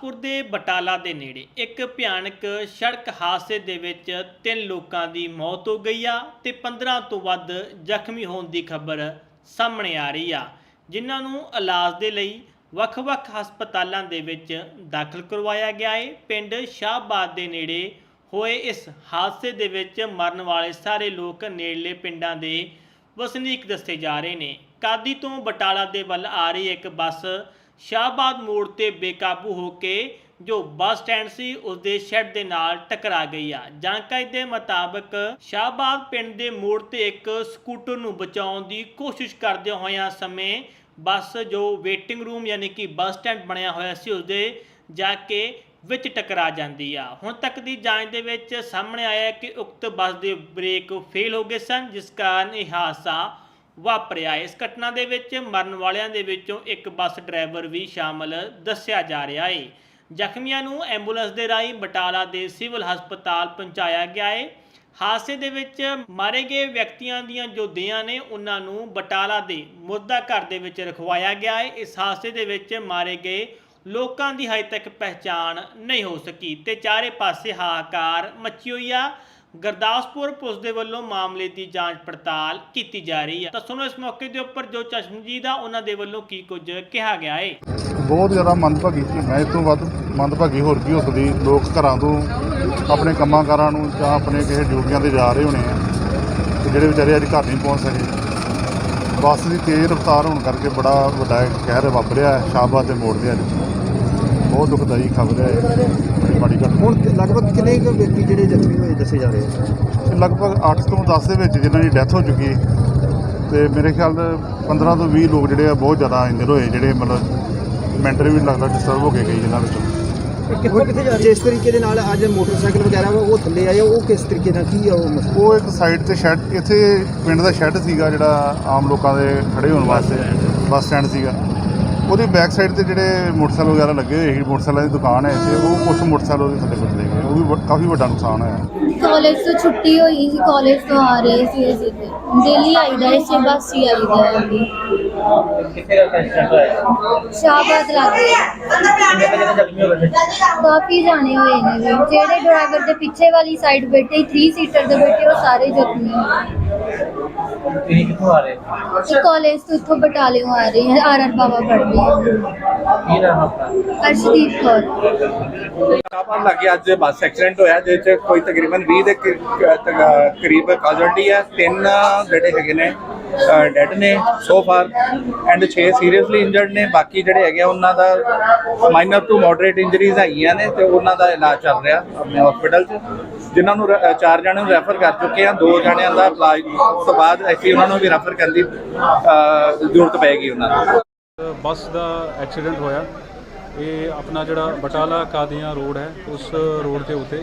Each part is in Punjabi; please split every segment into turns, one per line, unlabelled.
ਗੁਰਦਾਸਪੁਰ ਦੇ ਬਟਾਲਾ ਦੇ ਨੇੜੇ ਇੱਕ ਭਿਆਨਕ ਸੜਕ ਹਾਦਸੇ ਦੇ ਵਿੱਚ ਤਿੰਨ ਲੋਕਾਂ ਦੀ ਮੌਤ ਹੋ ਗਈ ਆ ਤੇ 15 ਤੋਂ ਵੱਧ ਜ਼ਖਮੀ ਹੋਣ ਦੀ ਖਬਰ ਸਾਹਮਣੇ ਆ ਰਹੀ ਆ, ਜਿਨ੍ਹਾਂ ਨੂੰ ਇਲਾਜ ਦੇ ਲਈ ਵੱਖ-ਵੱਖ ਹਸਪਤਾਲਾਂ ਦੇ ਵਿੱਚ ਦਾਖਲ ਕਰਵਾਇਆ ਗਿਆ ਹੈ ਪਿੰਡ ਸ਼ਾਹਬਾਦ ਦੇ ਨੇੜੇ ਹੋਏ ਇਸ ਹਾਦਸੇ ਦੇ ਵਿੱਚ ਮਰਨ ਵਾਲੇ ਸਾਰੇ ਲੋਕ ਨੇੜਲੇ ਪਿੰਡਾਂ ਦੇ ਵਸਨੀਕ ਦੱਸੇ ਜਾ ਰਹੇ ਨੇ। ਕਾਦੀ ਤੋਂ ਬਟਾਲਾ ਦੇ ਵੱਲ ਆ ਰਹੀ ਇੱਕ ਬੱਸ ਸ਼ਾਹਬਾਦ ਮੋੜ ਤੇ ਬੇਕਾਬੂ ਹੋ ਕੇ ਜੋ ਬੱਸ ਸਟੈਂਡ ਸੀ ਉਸ ਦੇ ਸ਼ੈੱਡ ਦੇ ਨਾਲ ਟਕਰਾ ਗਈ ਆ। ਜਾਣਕਾਰੀ ਦੇ ਮੁਤਾਬਕ ਸ਼ਾਹਬਾਦ ਪਿੰਡ ਦੇ ਮੋੜ ਤੇ ਇੱਕ ਸਕੂਟਰ ਨੂੰ ਬਚਾਉਣ ਦੀ ਕੋਸ਼ਿਸ਼ ਕਰਦੇ ਹੋਇਆਂ ਸਮੇਂ ਬੱਸ ਜੋ ਵੇਟਿੰਗ ਰੂਮ ਯਾਨੀ ਕਿ ਬੱਸ ਸਟੈਂਡ ਬਣਿਆ ਹੋਇਆ ਸੀ ਉਸ ਦੇ ਜਾ ਕੇ ਵਿੱਚ ਟਕਰਾ ਜਾਂਦੀ ਆ। ਹੁਣ ਤੱਕ ਦੀ ਜਾਂਚ ਦੇ ਵਿੱਚ ਸਾਹਮਣੇ ਆਇਆ ਕਿ ਉਕਤ ਬੱਸ ਦੇ ਬ੍ਰੇਕ ਫੇਲ ਹੋ ਗਏ ਸਨ, ਜਿਸ ਕਾਰਨ ਇਹ ਹਾਦਸਾ ਵਾਪਰਿਆ। ਇਸ ਘਟਨਾ ਦੇ ਵਿੱਚ ਮਰਨ ਵਾਲਿਆਂ ਦੇ ਵਿੱਚੋਂ ਇੱਕ ਬੱਸ ਡਰਾਈਵਰ ਵੀ ਸ਼ਾਮਲ ਦੱਸਿਆ ਜਾ ਰਿਹਾ ਹੈ ਜ਼ਖਮੀਆਂ ਨੂੰ ਐਂਬੂਲੈਂਸ ਦੇ ਰਾਹੀਂ ਬਟਾਲਾ ਦੇ ਸਿਵਲ ਹਸਪਤਾਲ ਪਹੁੰਚਾਇਆ ਗਿਆ ਹੈ ਹਾਦਸੇ ਦੇ ਵਿੱਚ ਮਾਰੇ ਗਏ ਵਿਅਕਤੀਆਂ ਦੀਆਂ ਜੋ ਦੇਹਾਂ ਨੇ, ਉਹਨਾਂ ਨੂੰ ਬਟਾਲਾ ਦੇ ਮੁਰਦਾ ਘਰ ਦੇ ਵਿੱਚ ਰਖਵਾਇਆ ਗਿਆ ਹੈ ਇਸ ਹਾਦਸੇ ਦੇ ਵਿੱਚ ਮਾਰੇ ਗਏ ਲੋਕਾਂ ਦੀ ਹਜੇ ਤੱਕ ਪਹਿਚਾਣ ਨਹੀਂ ਹੋ ਸਕੀ ਤੇ ਚਾਰੇ ਪਾਸੇ ਹਾਹਾਕਾਰ ਮੱਚੀ ਹੋਈ ਆ। ਗੁਰਦਾਸਪੁਰ ਪੁਲਿਸ ਦੇ ਵੱਲੋਂ ਮਾਮਲੇ ਦੀ ਜਾਂਚ ਪੜਤਾਲ ਕੀਤੀ ਜਾ ਰਹੀ ਹੈ। ਤਾਂ ਸੁਣੋ ਇਸ ਮੌਕੇ ਦੇ ਉੱਪਰ ਜੋ ਚਸ਼ਮਦੀਦ ਆ ਉਹਨਾਂ ਦੇ ਵੱਲੋਂ ਕੀ ਕੁਝ ਕਿਹਾ ਗਿਆ ਹੈ
ਬਹੁਤ ਜ਼ਿਆਦਾ ਮੰਦਭਾਗੀ ਸੀ। ਮੈਂ ਇਸ ਤੋਂ ਵੱਧ ਮੰਦਭਾਗੀ ਹੋਰ ਕੀ ਹੋ ਸਕਦੀ? ਲੋਕ ਘਰਾਂ ਤੋਂ ਆਪਣੇ ਕੰਮਾਂ ਕਾਰਾਂ ਨੂੰ ਜਾਂ ਆਪਣੇ ਕਿਸੇ ਡਿਊਟੀਆਂ ਤੇ ਜਾ ਰਹੇ ਹੋਣੇ ਆ, ਤੇ ਜਿਹੜੇ ਵਿਚਾਰੇ ਅੱਜ ਘਰ ਨਹੀਂ ਪਹੁੰਚ ਸਕੇ। ਬੱਸ ਦੀ ਤੇਜ਼ ਰਫ਼ਤਾਰ ਹੋਣ ਕਰਕੇ ਬੜਾ ਵੱਡਾ ਕਹਿਰ ਵਾਪਰਿਆ ਹੈ, ਸ਼ਾਹਬਾਦ ਦੇ ਮੋੜ ਤੇ ਅੱਜ ਬਹੁਤ ਦੁਖਦਾਈ ਖਬਰ ਹੈ ਮਾੜੀ ਘਟਨਾ
ਹੁਣ ਲਗਭਗ ਕਿੰਨੇ ਕੁ ਵਿਅਕਤੀ ਜਿਹੜੇ ਜ਼ਖਮੀ ਹੋਏ ਦੱਸੇ ਜਾ ਰਹੇ ਆ?
ਲਗਭਗ 8 ਤੋਂ 10 ਦੇ ਵਿੱਚ ਜਿਨ੍ਹਾਂ ਦੀ ਡੈਥ ਹੋ ਚੁੱਕੀ ਹੈ। ਤੇ ਮੇਰੇ ਖਿਆਲ ਨਾਲ 15 ਤੋਂ 20 ਲੋਕ ਜਿਹੜੇ ਆ ਬਹੁਤ ਜ਼ਿਆਦਾ ਇੰਜਰ ਹੋਏ ਜਿਹੜੇ ਮਤਲਬ ਮੈਂਟਲੀ ਵੀ ਲੱਗਦਾ ਡਿਸਟਰਬ ਹੋ ਕੇ ਗਏ ਜਿਨ੍ਹਾਂ ਵਿੱਚੋਂ।
ਕਿੱਥੇ ਕਿੱਥੇ ਜਾ ਜਿਸ ਤਰੀਕੇ ਦੇ ਨਾਲ ਅੱਜ ਮੋਟਰਸਾਈਕਲ ਵਗੈਰਾ ਵਾ ਉਹ ਥੱਲੇ ਆਏ ਉਹ ਕਿਸ ਤਰੀਕੇ ਨਾਲ ਕੀ ਆ ਉਹ ਮਸਲਾ?
ਉਹ ਇੱਕ ਸਾਈਡ ਤੇ ਸ਼ੈੱਡ ਇੱਥੇ ਪਿੰਡ ਦਾ ਸ਼ੈੱਡ ਸੀਗਾ ਜਿਹੜਾ ਆਮ ਲੋਕਾਂ ਦੇ ਖੜੇ ਹੋਣ ਵਾਸਤੇ ਬੱਸ ਸਟੈਂਡ ਸੀਗਾ। ਉਹਦੀ ਬੈਕ ਸਾਈਡ ਤੇ ਜਿਹੜੇ ਮੋਟਰਸਾਈਕਲ ਵਗੈਰਾ ਲੱਗੇ ਹੋਏ ਸੀ, ਮੋਟਰਸਾਈਕਲਾਂ ਦੀ ਦੁਕਾਨ ਹੈ ਇੱਥੇ, ਉਹ ਕੁਝ ਮੋਟਰਸਾਈਕਲ ਉਹਦੇ ਥੱਲੇ ਬਦਲੇ ਗਏ ਉਹ ਵੀ ਵ- ਕਾਫੀ ਵੱਡਾ ਨੁਕਸਾਨ ਹੋਇਆ।
ਕਾਲਜ ਤੋਂ ਛੁੱਟੀ ਹੋਈ ਸੀ ਕਾਲਜ ਤੋਂ ਆ ਰਹੇ ਸੀ ਅਸੀਂ ਤੇ। ਦਿੱਲੀ ਆਈਦਾ ਇਸੇ ਬੱਸ ਹੀ ਆਈਦਾ ਹੈ ਅਭੀ
ਕਿੱਥੇ ਦਾ ਐਕਸੀਡੈਂਟ ਹੋਇਆ
ਸ਼ਾਹਬਾਦ ਲੱਗੇ
ਕਿੰਨੇ ਵਜੇ ਦਾ ਜ਼ਖਮੀ ਹੋ ਗਏ
ਕਾਫੀ ਜਾਣੇ ਹੋਏ ਨੇ ਵੀ। ਜਿਹੜੇ ਡਰਾਈਵਰ ਦੇ ਪਿੱਛੇ ਵਾਲੀ ਸਾਈਡ ਬੈਠੇ 3 ਸੀਟਰ ਦੇ ਬੈਠੇ, ਉਹ ਸਾਰੇ ਜ਼ਖਮੀ ਹੋਏ।
ਤੁਸੀਂ ਕਿੱਥੋਂ ਆ ਰਹੇ
ਇਹ ਕਾਲਜ ਤੋਂ ਇੱਥੋਂ ਬਟਾਲਿਓਂ ਆ ਰਹੇ ਹੈ ਆਰ ਆਰ ਬਾਬਾ ਪੜ੍ਹਦੇ ਹੈ।
ਕੀ ਨਾਮ ਆਪਣਾ?
ਅਰਸ਼ਦੀਪ ਕੌਰ।
ਕਾਪਾਂ ਲੱਗੇ ਅੱਜ ਬੱਸ ਐਕਸੀਡੈਂਟ ਹੋਇਆ ਜਿਹਦੇ ਚ ਕੋਈ ਤਕਰੀਬਨ 20 ਦੇ ਕਰੀ- ਕ- ਤਕ- ਕਰੀਬ ਕਾਜ਼ੁਅਲਟੀ ਹੈ ਤਿੰਨ ਜਿਹੜੇ ਹੈਗੇ ਨੇ। ਡੈਡ ਨੇ so far and 6 seriously injured ਨੇ। ਬਾਕੀ ਜਿਹੜੇ ਹੈਗੇ ਆ, ਉਹਨਾਂ ਦਾ ਮਾਈਨਰ ਟੂ ਮੋਡਰੇਟ ਇੰਜਰੀਜ਼ ਹੈਗੀਆਂ ਨੇ ਤੇ ਉਹਨਾਂ ਦਾ ਇਲਾਜ ਚੱਲ ਰਿਹਾ ਆਪਣੇ ਹਸਪੀਟਲ 'ਚ। ਜਿਨ੍ਹਾਂ ਨੂੰ ਰ- ਚਾਰ ਜਣਿਆਂ ਨੂੰ ਰੈਫਰ ਕਰ ਚੁੱਕੇ ਆ। ਦੋ ਜਣਿਆਂ ਦਾ ਇਲਾਜ ਤੋਂ ਬਾਅਦ ਅਸੀਂ ਉਹਨਾਂ ਨੂੰ ਵੀ ਰੈਫਰ ਕਰਨ ਦੀ ਜ਼ਰੂਰਤ ਪਏਗੀ ਉਹਨਾਂ ਨੂੰ।
ਬੱਸ ਦਾ ਐਕਸੀਡੈਂਟ ਹੋਇਆ। ਇਹ ਆਪਣਾ ਜਿਹੜਾ ਬਟਾਲਾ ਕਾਦੀਆਂ ਰੋਡ ਹੈ, ਉਸ ਰੋਡ ਦੇ ਉੱਤੇ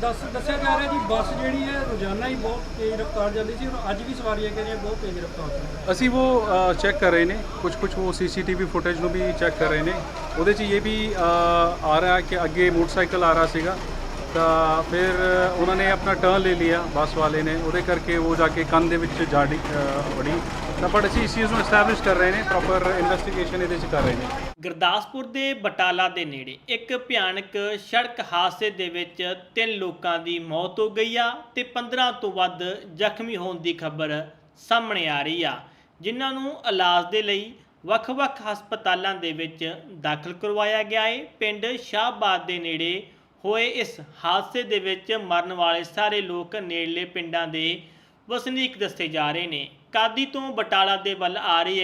ਦੱਸ ਦੱਸਿਆ ਜਾ ਰਿਹਾ ਜੀ ਬੱਸ ਜਿਹੜੀ ਹੈ ਰੋਜ਼ਾਨਾ ਹੀ ਬਹੁਤ ਤੇਜ਼ ਰਫ਼ਤਾਰ ਜਾਂਦੀ ਸੀ ਔਰ ਅੱਜ ਵੀ ਸਵਾਰੀਆਂ ਕਹਿ ਰਹੀਆਂ ਬਹੁਤ ਤੇਜ਼ ਰਫ਼ਤਾਰ ਸੀ
ਅਸੀਂ ਉਹ ਚੈੱਕ ਕਰ ਰਹੇ ਨੇ ਕੁਝ ਕੁਝ ਉਹ ਸੀਸੀਟੀਵੀ ਫੁਟੇਜ ਨੂੰ ਵੀ ਚੈੱਕ ਕਰ ਰਹੇ ਨੇ। ਉਹਦੇ 'ਚ ਇਹ ਵੀ ਅ, ਆ ਰਿਹਾ ਕਿ ਅੱਗੇ ਮੋਟਰਸਾਈਕਲ ਆ ਰਿਹਾ ਸੀਗਾ। ਤਾਂ ਫਿਰ ਉਹਨਾਂ ਨੇ ਆਪਣਾ ਟਰਨ ਲੈ ਲਿਆ ਬੱਸ ਵਾਲੇ ਨੇ। ਉਹਦੇ ਕਰਕੇ ਉਹ ਜਾ ਕੇ ਕੰਨ ਦੇ ਵਿੱਚ ਜਾੜੀ ਵੜੀ। ਤਾਂ ਬਟ ਅਸੀਂ ਇਸ ਚੀਜ਼ ਨੂੰ ਐਸਟੈਬਲਿਸ਼ ਕਰ ਰਹੇ ਨੇ ਪ੍ਰੋਪਰ ਇਨਵੈਸਟੀਗੇਸ਼ਨ ਇਹਦੇ 'ਚ ਕਰ ਰਹੇ ਨੇ।
ਗੁਰਦਾਸਪੁਰ ਦੇ ਬਟਾਲਾ ਦੇ ਨੇੜੇ ਇੱਕ ਭਿਆਨਕ ਸੜਕ ਹਾਦਸੇ ਦੇ ਵਿੱਚ ਤਿੰਨ ਲੋਕਾਂ ਦੀ ਮੌਤ ਹੋ ਗਈ ਆ ਤੇ 15 ਤੋਂ ਵੱਧ ਜ਼ਖਮੀ ਹੋਣ ਦੀ ਖਬਰ ਸਾਹਮਣੇ ਆ ਰਹੀ ਆ, ਜਿਨ੍ਹਾਂ ਨੂੰ ਇਲਾਜ ਦੇ ਲਈ ਵੱਖ-ਵੱਖ ਹਸਪਤਾਲਾਂ ਦੇ ਵਿੱਚ ਦਾਖਲ ਕਰਵਾਇਆ ਗਿਆ ਏ। ਪਿੰਡ ਸ਼ਾਹਬਾਦ ਦੇ ਨੇੜੇ ਹੋਏ ਇਸ ਹਾਦਸੇ ਦੇ ਵਿੱਚ ਮਰਨ ਵਾਲੇ ਸਾਰੇ ਲੋਕ ਨੇੜਲੇ ਪਿੰਡਾਂ ਦੇ ਵਸਨੀਕ ਦੱਸੇ ਜਾ ਰਹੇ ਨੇ। ਕਾਦੀ ਤੋਂ ਬਟਾਲਾ ਦੇ ਵੱਲ ਆ ਰਹੀ